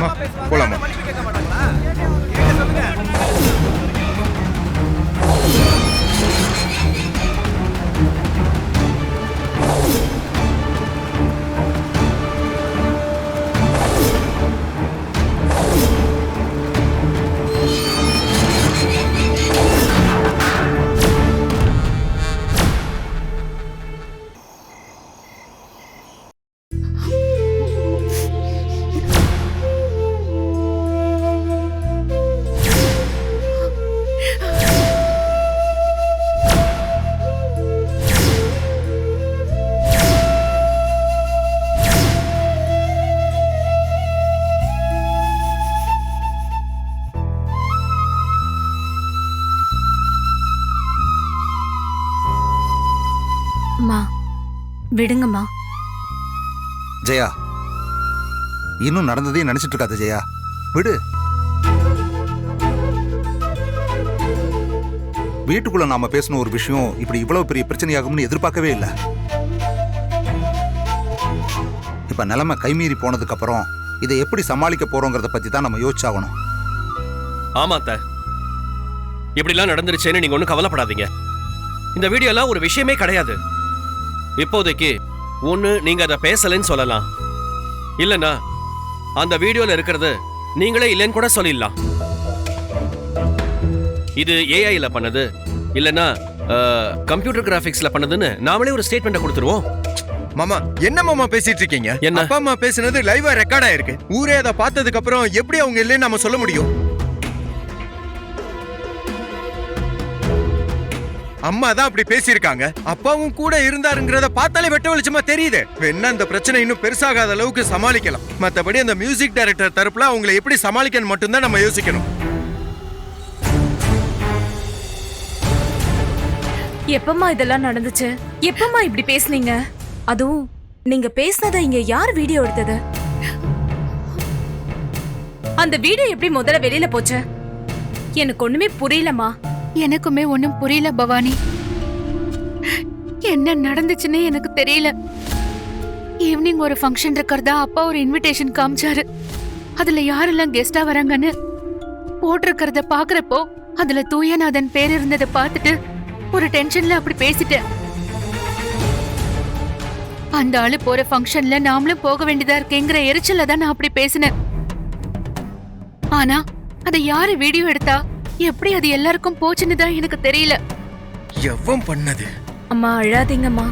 அம்மா, போலாமா அம்மா விடுங்கம்மா. ஜெயா இன்னும் நடந்ததையும் நினைச்சிட்டு இருக்காத ஜெயா. விடு. வீட்டுக்குள்ள நாம பேசின ஒரு விஷயம் இப்படி இவ்வளவு பெரிய பிரச்சனையாகும்னு எதிர்பார்க்கவே இல்லை. இப்ப நிலைமை கைமீறி போனதுக்கு அப்புறம் இதை எப்படி சமாளிக்க போறோங்கிறத பத்தி தான் நம்ம யோசிச்சாகணும். ஆமா அத்தை. இப்படிலாம் நடந்துருச்சேன்னு நீங்க ஒன்றும் கவலைப்படாதீங்க. இந்த வீடியோலாம் ஒரு விஷயமே கிடையாது. இப்போதைக்கு ஒன்று நீங்க அதை பேசலைன்னு சொல்லலாம். இல்லைன்னா அந்த வீடியோல இருக்கிறது நீங்களே இல்லைன்னு கூட சொல்லிடலாம். இது ஏஐல பண்ணது. இல்லைன்னா கம்ப்யூட்டர் கிராஃபிக்ஸ்ல பண்ணதுன்னு நாமளே ஒரு ஸ்டேட்மெண்ட்டை கொடுத்துருவோம். மாமா என்ன மாமா பேசிட்டு இருக்கீங்க? என்ன? அப்பா அம்மா பேசுனது லைவா ரெக்கார்ட் ஆயிருக்கு. ஊரே அதை பார்த்ததுக்கு அப்புறம் எப்படி அவங்க இல்லைன்னு நம்ம சொல்ல முடியும்? அம்மா தான் அப்படி பேசியிருக்காங்க. அப்பாவும் கூட இருந்தாருங்கிறத பார்த்தாலே வெட்ட வெளிச்சமா தெரியுது. வேணா அந்த பிரச்சனை இன்னும் பெருசாகாத அளவுக்கு சமாளிக்கலாம். மற்றபடி அந்த மியூசிக் டைரக்டர் தரப்புல அவங்களை எப்படி சமாளிக்கணும் மட்டும்தான் நம்ம யோசிக்கணும். எப்பமா இதெல்லாம் நடந்துச்சு? எப்பமா இப்படி பேசுனீங்க? அதுவும் நீங்க பேசினதை இங்க யார் வீடியோ எடுத்தது? அந்த வீடியோ எப்படி முதல்ல வெளியில போச்சு? எனக்கு ஒண்ணுமே புரியலம்மா. எனக்குமே ஒன்றும் புரியல பவானி. என்ன நடந்துச்சுன்னே எனக்கு தெரியல. ஈவினிங் ஒரு ஃபங்க்ஷன் இருக்கிறதா அப்பா ஒரு இன்விடேஷன் காமிச்சாரு. அதுல யாரெல்லாம் கெஸ்டா வராங்கன்னு போட்டிருக்கிறத பாக்குறப்போ அதுல தூயநாதன் பேர் இருந்ததை பார்த்துட்டு ஒரு டென்ஷன்ல அப்படி பேசிட்டேன். அந்த ஆளு போற ஃபங்க்ஷன்ல நாமளும் போக வேண்டியதா இருக்கேங்கிற எரிச்சல்ல தான் நான் அப்படி பேசினேன். ஆனா அதை யாரு வீடியோ எடுத்தா? எப்படி அது எல்லாருக்கும் போச்சுன்னு தான் எனக்கு தெரியல. எவன் பண்ணது? அம்மா அழாதீங்கம்மா.